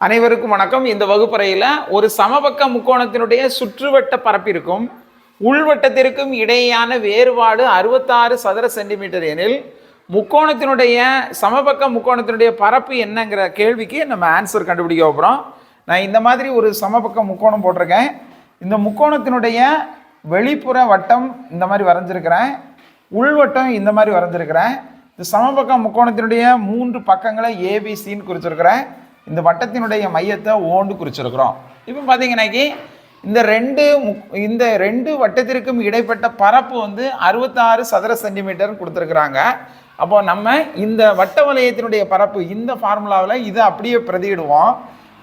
அனைவருக்கும் வணக்கம். இந்த வகுப்பறையில் ஒரு சமபக்க முக்கோணத்தினுடைய சுற்றுவட்ட பரப்பிற்கும் உள்வட்டத்திற்கும் இடையேயான வேறுபாடு அறுபத்தாறு சதுர சென்டிமீட்டர் எனில் முக்கோணத்தினுடைய சமபக்க முக்கோணத்தினுடைய பரப்பு என்னங்கிற கேள்விக்கு நம்ம ஆன்சர் கண்டுபிடிக்க போகிறோம் நான் இந்த மாதிரி ஒரு சமபக்க முக்கோணம் போட்டிருக்கேன். இந்த முக்கோணத்தினுடைய வெளிப்புற வட்டம் இந்த மாதிரி வரைஞ்சிருக்கிறேன். உள்வட்டம் இந்த மாதிரி வரைஞ்சிருக்கிறேன். இந்த சமபக்க முக்கோணத்தினுடைய மூன்று பக்கங்களை ஏபிசின்னு குறிச்சிருக்கிறேன். இந்த வட்டத்தினுடைய மையத்தை ஓண்டு குறிச்சிருக்கிறோம். இப்போ பார்த்தீங்கன்னாக்கி இந்த ரெண்டு இந்த ரெண்டு வட்டத்திற்கும் இடைப்பட்ட பரப்பு வந்து அறுபத்தாறு சதுர சென்டிமீட்டர் கொடுத்துருக்குறாங்க. அப்போ நம்ம இந்த வட்ட வளையத்தினுடைய பரப்பு இந்த ஃபார்முலாவில் இதை அப்படியே பிரதியிடுவோம்.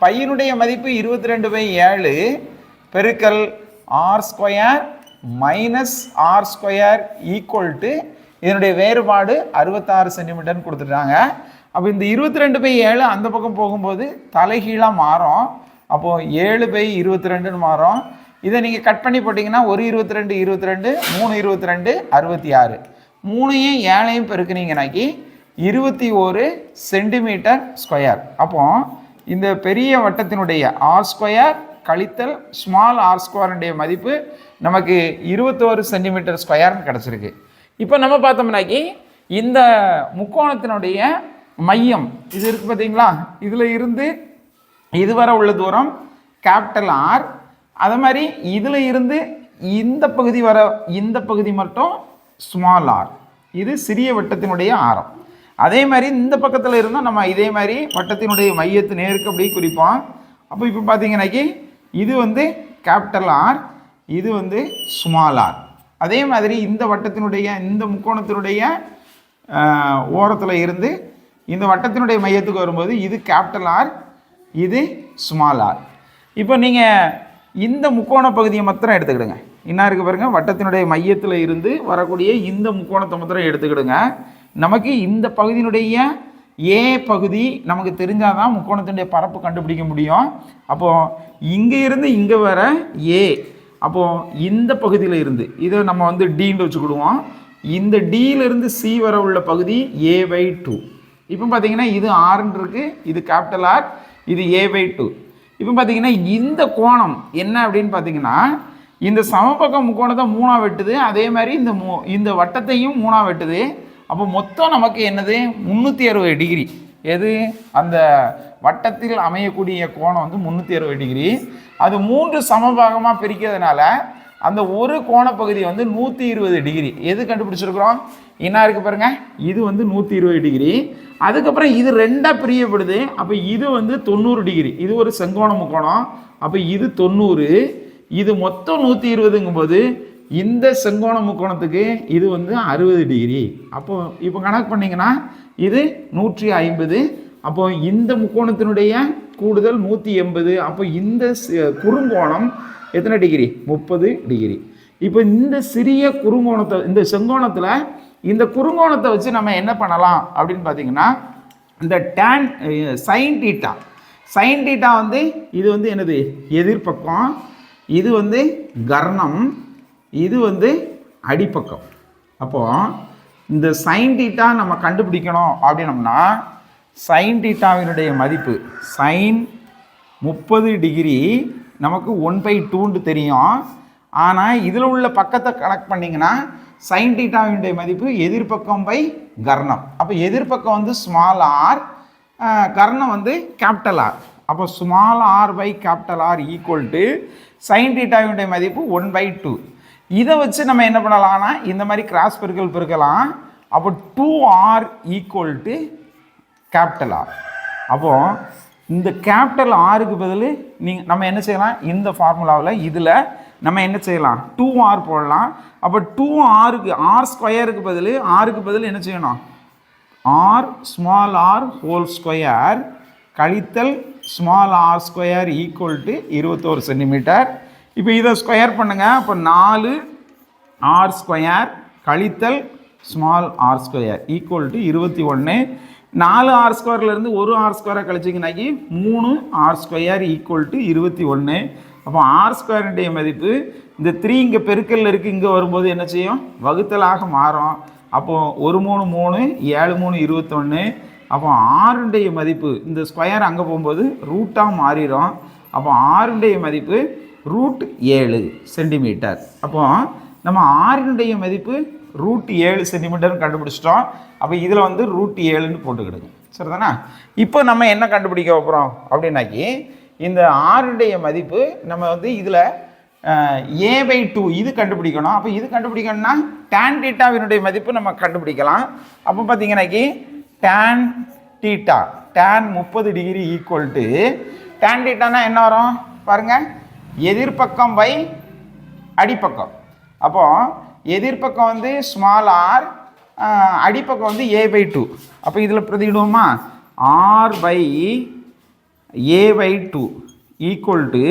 பையனுடைய மதிப்பு இருபத்தி ரெண்டு பை ஏழு பெருக்கல் R square minus R square equal to இதனுடைய வேறுபாடு அறுபத்தாறு சென்டிமீட்டர்னு கொடுத்துட்டாங்க. அப்போ இந்த இருபத்தி ரெண்டு பை ஏழு அந்த பக்கம் போகும்போது தலைகீழாக மாறும். அப்போது ஏழு பை இருபத்தி ரெண்டுன்னு மாறும். இதை நீங்கள் கட் பண்ணி போட்டிங்கன்னா ஒரு இருபத்தி ரெண்டு இருபத்தி ரெண்டு மூணு இருபத்தி ரெண்டு அறுபத்தி ஆறு மூணையும் ஏழையும் பெருக்குனீங்கனாக்கி இருபத்தி ஒரு சென்டிமீட்டர் ஸ்கொயர். அப்போ இந்த பெரிய வட்டத்தினுடைய ஆர் ஸ்கொயர் கழித்தல் ஸ்மால் ஆர் ஸ்கொயருடைய மதிப்பு நமக்கு இருபத்தோரு சென்டிமீட்டர் ஸ்கொயர்னு கிடச்சிருக்கு. இப்போ நம்ம பார்த்தோம்னாக்கி இந்த முக்கோணத்தினுடைய மையம். இது இருக்குது பார்த்தீங்களா இதில் இருந்து இதுவரை உள்ள தூரம் கேபிட்டல் ஆர் அதே மாதிரி இதில் இருந்து இந்த பகுதி வர இந்த பகுதி மட்டும் ஸ்மால் ஆர் இது சிறிய வட்டத்தினுடைய ஆரம். அதே மாதிரி இந்த பக்கத்தில் இருந்தால் நம்ம இதே மாதிரி வட்டத்தினுடைய மையத்தை நேருக்கு அப்படியே குறிப்போம். அப்போ இப்போ பார்த்தீங்கன்னாக்கி இது வந்து கேபிட்டல் ஆர் இது வந்து ஸ்மால் ஆர் அதே மாதிரி இந்த வட்டத்தினுடைய இந்த முக்கோணத்தினுடைய ஓரத்தில் இருந்து இந்த வட்டத்தினுடைய மையத்துக்கு வரும்போது இது கேபிட்டல் ஆர் இது ஸ்மால் ஆர் இப்போ நீங்கள் இந்த முக்கோண பகுதியை மாத்திரம் எடுத்துக்கிடுங்க. என்ன இருக்குது பாருங்க? வட்டத்தினுடைய மையத்தில் இருந்து வரக்கூடிய இந்த முக்கோணத்தை மாத்திரம் எடுத்துக்கிடுங்க. நமக்கு இந்த பகுதியினுடைய ஏ பகுதி நமக்கு தெரிஞ்சால் தான் முக்கோணத்தினுடைய பரப்பு கண்டுபிடிக்க முடியும். அப்போது இங்கே இருந்து இங்கே வர ஏ அப்போது இந்த பகுதியில் இருந்து இதை நம்ம வந்து டீன்னு வச்சுக்கிடுவோம். இந்த டியிலிருந்து சி வர உள்ள பகுதி ஏ பை டூ இப்போ பார்த்தீங்கன்னா இது ஆறுன்னு இருக்குது இது கேபிட்டல் ஆர் இது ஏ பை டூ இப்போ பார்த்தீங்கன்னா இந்த கோணம் என்ன அப்படின்னு பார்த்தீங்கன்னா இந்த சமபக்க முக்கோணத்தை மூணா வெட்டுது அதே மாதிரி இந்த மூ இந்த வட்டத்தையும் மூணா வெட்டுது. அப்போ மொத்தம் நமக்கு என்னது? முந்நூற்றி அறுபது டிகிரி எது? அந்த வட்டத்தில் அமையக்கூடிய கோணம் வந்து முந்நூற்றி அறுபது டிகிரி அது மூன்று சமபாகமாக பிரிக்கிறதுனால அந்த ஒரு கோணப்பகுதி வந்து நூற்றி இருபது டிகிரி. எது கண்டுபிடிச்சிருக்கிறோம்? என்ன இருக்குது பாருங்க? இது வந்து நூற்றி இருபது டிகிரி. அதுக்கப்புறம் இது ரெண்டாக பிரியப்படுது. அப்போ இது வந்து தொண்ணூறு டிகிரி. இது ஒரு செங்கோண முக்கோணம். அப்போ இது தொண்ணூறு. இது மொத்தம் நூற்றி இருபதுங்கும்போது இந்த செங்கோண முக்கோணத்துக்கு இது வந்து அறுபது டிகிரி. அப்போ இப்போ கணக்கு பண்ணிங்கன்னா இது நூற்றி ஐம்பது. அப்போ இந்த முக்கோணத்தினுடைய கூடுதல் நூற்றி எண்பது. அப்போ இந்த குறுங்கோணம் எத்தனை டிகிரி முப்பது டிகிரி இப்போ இந்த சிறிய குறுங்கோணத்தை இந்த செங்கோணத்தில் இந்த குறுங்கோணத்தை வச்சு நம்ம என்ன பண்ணலாம் அப்படின்னு பார்த்தீங்கன்னா இந்த tan sine theta sine theta வந்து இது வந்து என்னது? எதிர்ப்பக்கம் இது வந்து கர்ணம். இது வந்து அடிப்பக்கம். அப்போது இந்த சைன் டீட்டா நம்ம கண்டுபிடிக்கணும் அப்படின்னம்னா சைன் டீட்டாவினுடைய மதிப்பு சைன் முப்பது டிகிரி நமக்கு ஒன் பை டூன்ட்டு தெரியும். ஆனால் இதில் உள்ள பக்கத்தை கனெக்ட் பண்ணிங்கன்னா சைன் டீட்டாவினுடைய மதிப்பு எதிர்பக்கம் பை கர்ணம். அப்போ எதிர்பக்கம் வந்து ஸ்மால் ஆர் கர்ணம் வந்து கேபிட்டல் ஆர் அப்போ small R by capital R equal to sine டீட்டாவினுடைய மதிப்பு ஒன் பை டூ இதை வச்சு நம்ம என்ன பண்ணலாம்னா இந்த மாதிரி கிராஸ் பெருக்கல் பெருக்கலாம். அப்போ two R equal to capital R அப்போது இந்த கேபிட்டல் ஆருக்கு பதில் நீங்கள் நம்ம என்ன செய்யலாம்? இந்த ஃபார்முலாவில் இதில் நம்ம என்ன செய்யலாம்? டூ ஆர் போடலாம். அப்போ டூ ஆருக்கு ஆர் ஸ்கொயருக்கு பதில் ஆருக்கு பதில் என்ன செய்யணும்? R small R whole square கழித்தல் small R square equal to இருபத்தோரு சென்டிமீட்டர் இப்போ இதை ஸ்கொயர் பண்ணுங்கள் அப்போ நாலு ஆர் ஸ்கொயர் கழித்தல் small R square equal to இருபத்தி ஒன்று நாலு ஆர் ஸ்கொயர்லேருந்து ஒரு ஆர் ஸ்கொயரை கழிச்சிங்கனாக்கி மூணு ஆர் ஸ்கொயர் ஈக்குவல் டு இருபத்தி ஒன்று அப்போ ஆர் ஸ்கொயருடைய மதிப்பு இந்த த்ரீ இங்கே பெருக்கல்ல இருக்குது இங்கே வரும்போது என்ன செய்யும்? வகுத்தலாக மாறும். அப்போது ஒரு மூணு மூணு ஏழு மூணு இருபத்தொன்று அப்போ ஆறுடைய மதிப்பு இந்த ஸ்கொயர் அங்கே போகும்போது ரூட்டாக மாறிடும். அப்போ ஆறுடைய மதிப்பு ரூட் ஏழு சென்டிமீட்டர் அப்போ நம்ம ஆறினுடைய மதிப்பு ரூட் ஏழு சென்டிமீட்டர்னு கண்டுபிடிச்சிட்டோம். அப்போ இதில் வந்து ரூட் ஏழுன்னு போட்டுக்கிடுங்க. சரிதானா? இப்போ நம்ம என்ன கண்டுபிடிக்க போகிறோம் அப்படின்னாக்கி இந்த ஆறுடைய மதிப்பு நம்ம வந்து இதில் ஏ பை டூ இது கண்டுபிடிக்கணும். அப்போ இது கண்டுபிடிக்கணும்னா டேன் டீட்டாவினுடைய மதிப்பு நம்ம கண்டுபிடிக்கலாம். அப்போ பார்த்தீங்கன்னாக்கி டேன் டீட்டா டேன் முப்பது டிகிரி ஈக்குவல் டு டேன் டீட்டானா என்ன வரும்? பாருங்க எதிர்பக்கம் பை அடிப்பக்கம். அப்போது எதிர்பக்கம் வந்து ஸ்மால் ஆர் அடிப்பக்கம் வந்து ஏ பை டூ அப்போ இதில் பிரதிடுவோமா R by A by two equal to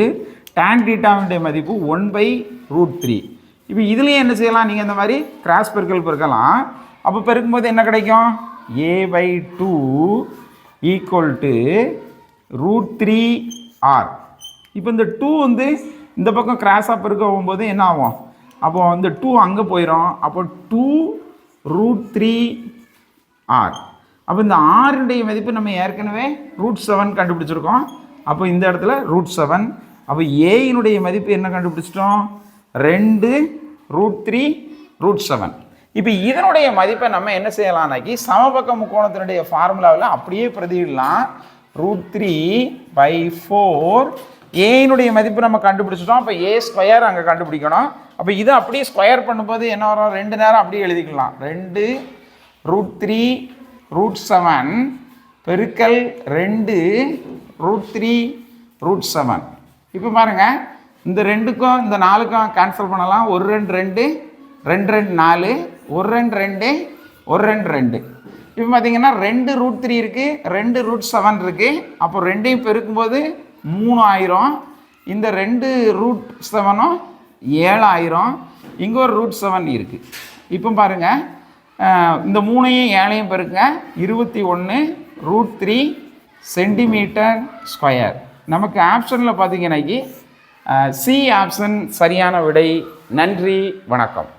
tan டீட்டாவினுடைய மதிப்பு ஒன் பை ரூட் த்ரீ இப்போ இதுலேயும் என்ன செய்யலாம்? நீங்கள் இந்த மாதிரி கிராஸ் பெருக்கல் பெருக்கலாம். அப்போ பெருக்கும்போது என்ன கிடைக்கும்? A by two equal to root three R இப்போ இந்த டூ வந்து இந்த பக்கம் கிராஸாக பெருக்க போகும்போது என்ன ஆகும்? அப்போ வந்து டூ அங்கே போயிடும் அப்போ டூ ரூட் த்ரீ ஆர் அப்போ இந்த ஆறுடைய மதிப்பு நம்ம ஏற்கனவே ரூட் செவன் கண்டுபிடிச்சிருக்கோம். அப்போ இந்த இடத்துல ரூட் செவன் அப்போ ஏயினுடைய மதிப்பு என்ன கண்டுபிடிச்சிட்டோம்? ரெண்டு ரூட் த்ரீ ரூட் செவன் இப்போ இதனுடைய மதிப்பை நம்ம என்ன செய்யலாம்னாக்கி சமபக்க முக்கோணத்தினுடைய ஃபார்முலாவில் அப்படியே பிரதியிடலாம். ரூட் த்ரீ பை ஃபோர் ஏயினுடைய மதிப்பு நம்ம கண்டுபிடிச்சிட்டோம். அப்போ ஏ ஸ்கொயர் அங்கே கண்டுபிடிக்கணும். அப்போ இதை அப்படியே ஸ்கொயர் பண்ணும்போது என்ன வரும்? ரெண்டு நேரம் அப்படியே எழுதிக்கலாம். ரெண்டு ரூட் த்ரீ ரூட் செவன் பெருக்கல் ரெண்டு ரூட் த்ரீ ரூட் செவன் இப்போ பாருங்கள் இந்த ரெண்டுக்கும் இந்த நாலுக்கும் கேன்சல் பண்ணலாம். ஒரு ரெண்டு ரெண்டு ரெண்டு ரெண்டு நாலு. ஒரு ரெண்டு ரெண்டு ஒரு ரெண்டு ரெண்டு. இப்போ பார்த்தீங்கன்னா ரெண்டு ரூட் த்ரீ இருக்குது ரெண்டு ரூட் செவன் இருக்குது அப்போ ரெண்டையும் பெருக்கும்போது மூணு ஆயிரம் இந்த ரெண்டு ரூட் செவனும் ஏழாயிரம். இங்கே ஒரு ரூட் செவன் இருக்குது இப்போ பாருங்கள் இந்த மூணையும் ஏழையும் பெருக்குங்க இருபத்தி ஒன்று ரூட் த்ரீ சென்டிமீட்டர் ஸ்கொயர். நமக்கு ஆப்ஷனில் பார்த்தீங்கன்னாக்கி சி ஆப்ஷன் சரியான விடை. நன்றி. வணக்கம்.